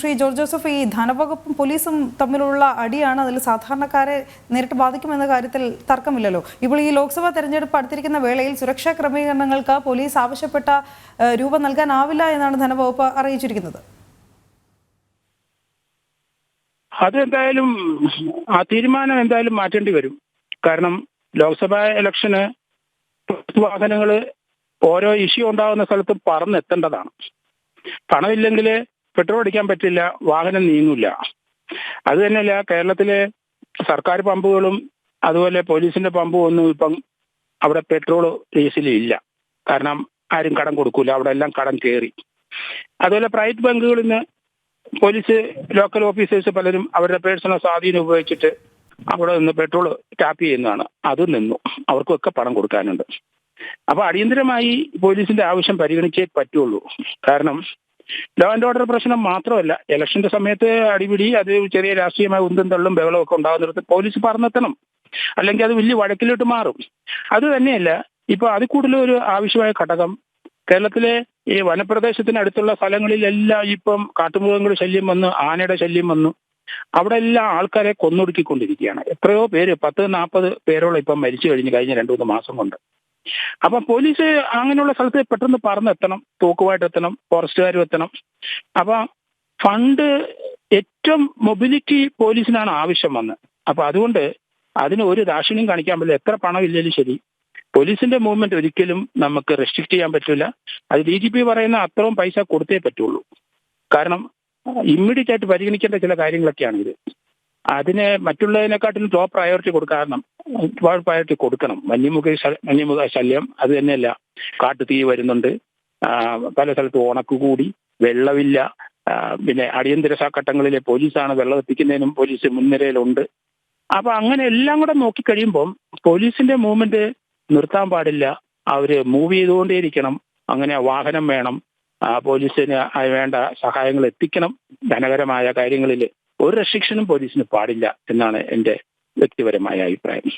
Shri George Joseph ഈ ധനവകുപ്പും പോലീസും തമ്മിലുള്ള അടിയാണ് അതിൽ സാധാരണക്കാരെ നേരിട്ട് ബാധിക്കുമെന്ന കാര്യത്തിൽ തർക്കമില്ലല്ലോ. ഇപ്പോൾ ഈ ലോക്സഭാ തെരഞ്ഞെടുപ്പ് അടുത്തിരിക്കുന്ന വേളയിൽ സുരക്ഷാ ക്രമീകരണങ്ങൾക്ക് പോലീസ് ആവശ്യപ്പെട്ട രൂപം രൂപ നൽകാനാവില്ല എന്നാണ് ധനവകുപ്പ് അറിയിച്ചിരിക്കുന്നത്. അതെന്തായാലും ആ തീരുമാനം എന്തായാലും മാറ്റേണ്ടി വരും. കാരണം ലോക്സഭാ ഇലക്ഷന് വാഹനങ്ങൾ ഓരോ ഇഷ്യൂ ഉണ്ടാകുന്ന സ്ഥലത്ത് പറന്നെത്തേണ്ടതാണ്. പണമില്ലെങ്കിൽ പെട്രോൾ അടിക്കാൻ പറ്റില്ല വാഹനം നീങ്ങില്ല അത് തന്നെയല്ല കേരളത്തിലെ സർക്കാർ പമ്പുകളും അതുപോലെ പോലീസിന്റെ പമ്പും ഒന്നും ഇപ്പം അവിടെ പെട്രോൾ ഡീസൽ ഇല്ല കാരണം ആരും കടം കൊടുക്കൂല അവിടെ എല്ലാം കടം കയറി അതുപോലെ പ്രൈവറ്റ് ബാങ്കുകളിൽ നിന്ന് പോലീസ് ലോക്കൽ ഓഫീസേഴ്സ് പലരും അവരുടെ പേഴ്സണൽ സ്വാധീനം ഉപയോഗിച്ചിട്ട് അവിടെ നിന്ന് പെട്രോൾ ടാപ്പ് ചെയ്യുന്നതാണ്. അത് നിന്നു. അവർക്കൊക്കെ പണം കൊടുക്കാനുണ്ട്. അപ്പൊ അടിയന്തരമായി പോലീസിന്റെ ആവശ്യം പരിഗണിച്ചേ പറ്റുള്ളൂ. കാരണം ലോ ആൻഡ് ഓർഡർ പ്രശ്നം മാത്രമല്ല. ഇലക്ഷന്റെ സമയത്ത് അടിപിടി അത് ചെറിയ രാഷ്ട്രീയമായ ഉന്തും തള്ളും ബഹളവും ഒക്കെ ഉണ്ടാകുന്നിടത്ത് പോലീസ് പറഞ്ഞെത്തണം. അല്ലെങ്കിൽ അത് വലിയ വഴക്കിലോട്ട് മാറും. അത് തന്നെയല്ല ഇപ്പൊ അത് കൂടുതലും ഒരു ആവശ്യമായ ഘടകം. കേരളത്തിലെ ഈ വനപ്രദേശത്തിനടുത്തുള്ള സ്ഥലങ്ങളിലെല്ലാം ഇപ്പം കാട്ടുമൃഗങ്ങളുടെ ശല്യം വന്നു ആനയുടെ ശല്യം വന്നു. അവിടെ എല്ലാം ആൾക്കാരെ കൊന്നൊടുക്കിക്കൊണ്ടിരിക്കുകയാണ്. എത്രയോ പേര് പത്ത് നാൽപ്പത് പേരോളം ഇപ്പം മരിച്ചു കഴിഞ്ഞ് കഴിഞ്ഞ രണ്ടു മൂന്ന് മാസം കൊണ്ട്. അപ്പൊ പോലീസ് അങ്ങനെയുള്ള സ്ഥലത്ത് പെട്ടെന്ന് പറന്നെത്തണം തോക്കുമായിട്ട് എത്തണം ഫോറസ്റ്റുകാരും എത്തണം. അപ്പൊ ഫണ്ട് ഏറ്റവും മൊബിലിറ്റി പോലീസിനാണ് ആവശ്യം വന്നത് അപ്പൊ അതുകൊണ്ട് അതിന് ഒരു ദാക്ഷിണ്യം കാണിക്കാൻ പറ്റില്ല. എത്ര പണം ഇല്ലെങ്കിലും ശരി. പോലീസിന്റെ മൂവ്മെന്റ് ഒരിക്കലും നമുക്ക് റെസ്ട്രിക്ട് ചെയ്യാൻ പറ്റില്ല. അത് ഡി ജി പി പറയുന്ന അത്രയും പൈസ കൊടുത്തേ പറ്റുള്ളൂ. കാരണം ഇമ്മീഡിയറ്റ് ആയിട്ട് പരിഗണിക്കേണ്ട ചില കാര്യങ്ങളൊക്കെയാണ് ഇത് അതിന് മറ്റുള്ളതിനെക്കാട്ടിലും ടോപ്പ് പ്രയോറിറ്റി കൊടുക്കണം പ്രയോറിറ്റി കൊടുക്കണം. വന്യമൃഗ വന്യമൃഗ ശല്യം അത് തന്നെയല്ല. കാട്ടു തീ വരുന്നുണ്ട്. പല സ്ഥലത്തും ഉണക്ക് കൂടി വെള്ളമില്ല. പിന്നെ അടിയന്തര ഘട്ടങ്ങളിലെ പോലീസാണ് വെള്ളം എത്തിക്കുന്നതിനും പോലീസ് മുൻനിരയിലുണ്ട്. അപ്പൊ അങ്ങനെ എല്ലാം കൂടെ നോക്കിക്കഴിയുമ്പം പോലീസിന്റെ മൂവ്മെന്റ് നിർത്താൻ പാടില്ല. അവർ മൂവ് ചെയ്തുകൊണ്ടേയിരിക്കണം. അങ്ങനെ വാഹനം വേണം. പോലീസിന് വേണ്ട സഹായങ്ങൾ എത്തിക്കണം. ധനകരമായ കാര്യങ്ങളിൽ ഒരു റെസ്ട്രിക്ഷനും പോലീസിന് പാടില്ല എന്നാണ് എന്റെ വ്യക്തിപരമായ അഭിപ്രായം.